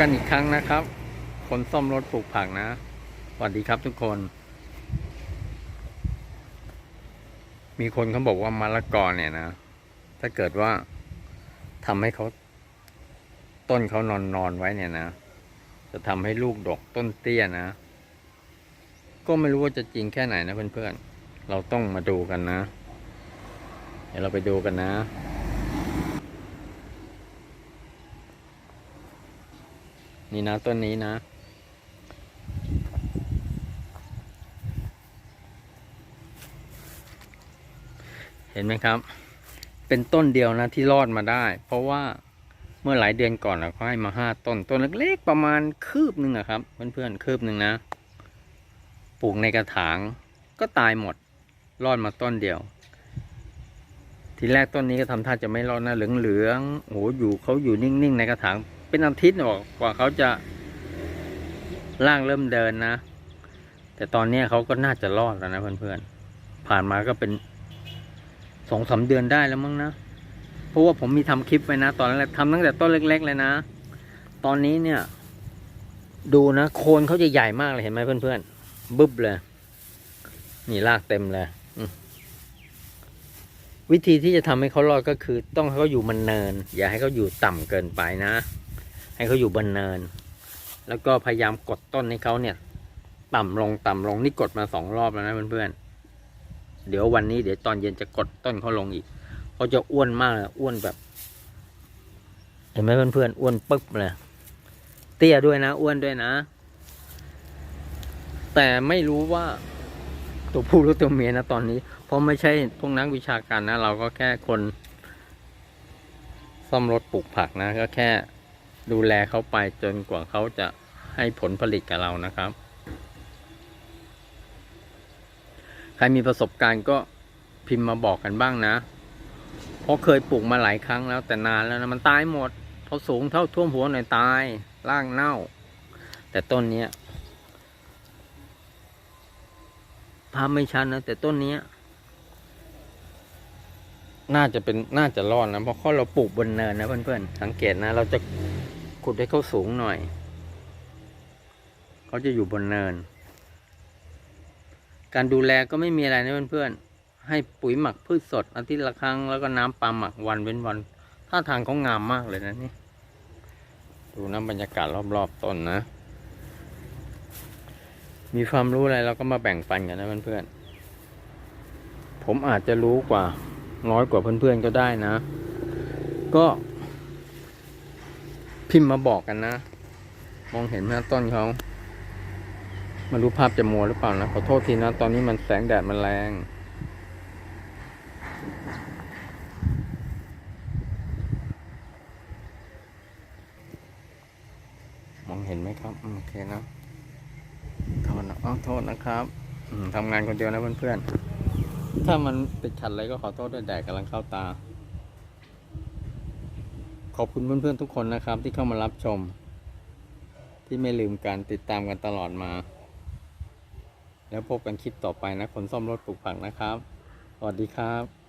กันอีกครั้งนะครับ คนซ่อมรถปลูกผักนะ สวัสดีครับทุกคน มีคนเขาบอกว่ามะละกอเนี่ยนะ ถ้าเกิดว่าทำให้เขาต้นเขานอนนอนไว้เนี่ยนะ จะทำให้ลูกดกต้นเตี้ยนะ ก็ไม่รู้ว่าจะจริงแค่ไหนนะเพื่อนๆ เราต้องมาดูกันนะ เดี๋ยวเราไปดูกันนะ นี่นะต้นนี้นะ เห็นไหมครับ เป็นต้นเดียวนะที่รอดมาได้ เพราะว่าเมื่อหลายเดือนก่อนเราก็ให้มาห้าต้น ต้นเล็กๆประมาณคืบหนึ่งอะครับ เพื่อนๆคืบหนึ่งนะ ปลูกในกระถางก็ตายหมด รอดมาต้นเดียว ทีแรกต้นนี้ก็ทำท่าจะไม่รอดนะเหลืองๆโอ้โหอยู่เขาอยู่นิ่งๆในกระถาง เป็นอาทิตย์กว่ากว่าเขาจะร่างเริ่มเดินนะ แต่ตอนนี้เขาก็น่าจะรอดแล้วนะเพื่อนๆ ผ่านมาก็เป็นสองสามเดือนได้แล้วมั้งนะ เพราะว่าผมมีทำคลิปไว้นะ ตอนแรกทำตั้งแต่ต้นเล็ก ๆ เลยนะ ตอนนี้เนี่ย ดูนะ โคนเขาจะใหญ่มากเลยเห็นไหมเพื่อนๆ บึ้บเลย นี่รากเต็มเลยวิธีที่จะทำให้เขารอดก็คือ ต้องให้เขาอยู่มันเนิน อย่าให้เขาอยู่ต่ำเกินไปนะ ให้เขาอยู่บนเนิน แล้วก็พยายามกดต้นให้เขาเนี่ย ต่ำลงต่ำลงนี่กดมาสองรอบแล้วนะเพื่อนๆเดี๋ยววันนี้เดี๋ยวตอนเย็นจะกดต้นเขาลงอีกเขาจะอ้วนมากอ้วนแบบเห็นไหมเพื่อนๆอ้วนปึ๊บเลยเตี้ยด้วยนะ อ้วนด้วยนะ แต่ไม่รู้ว่าตัวผู้หรือตัวเมียนะตอนนี้ เพราะไม่ใช่พวกนักวิชาการนะ เราก็แค่คนซ่อมรถปลูกผักนะ ก็แค่ ดูแลเขาไปจนกว่าเขาจะให้ผลผลิตกับเรานะครับ ใครมีประสบการณ์ก็พิมพ์มาบอกกันบ้างนะ เพราะเคยปลูกมาหลายครั้งแล้วแต่นานแล้วนะมันตายหมดพอสูงเท่าท่วมหัวหน่อยตายร่างเน่า แต่ต้นเนี้ยภาพไม่ชันนะแต่ต้นเนี้ย น่าจะเป็นน่าจะรอดนะเพราะข้อเราปลูกบนเนินนะเพื่อนๆสังเกตนะ เราจะ ขุดให้เขาสูงหน่อย เขาจะอยู่บนเนิน การดูแลก็ไม่มีอะไรนะเพื่อนๆ ให้ปุ๋ยหมักพืชสดอาทิตย์ละครั้งแล้วก็น้ำปลาหมักวันเว้นวัน ท่าทางเขางามมากเลยนะนี่ ดูนะบรรยากาศรอบๆต้นนะ มีความรู้อะไรเราก็มาแบ่งปันกันนะเพื่อนๆ ผมอาจจะรู้กว่าน้อยกว่าเพื่อนๆก็ได้นะ ก็ พิมพ์มาบอกกันนะ มองเห็นไหมต้นเขาไมารู้ภาพจะมัวหรือเปล่านะขอโทษทีนะ ตอนนี้มันแสงแดดมันแรงมองเห็นไหมครับ โอเคนะโทษนะอ้อโทษนะครับทำงานคนเดียวนะเพื่อนๆ ถ้ามันติดขัดอะไรก็ขอโทษด้วยแดดกำลังเข้าตา ขอบคุณเพื่อนๆทุกคนนะครับ ที่เข้ามารับชม ที่ไม่ลืมการติดตามกันตลอดมา แล้วพบกันคลิปต่อไปนะคนซ่อมรถปลูกผักนะครับ สวัสดีครับ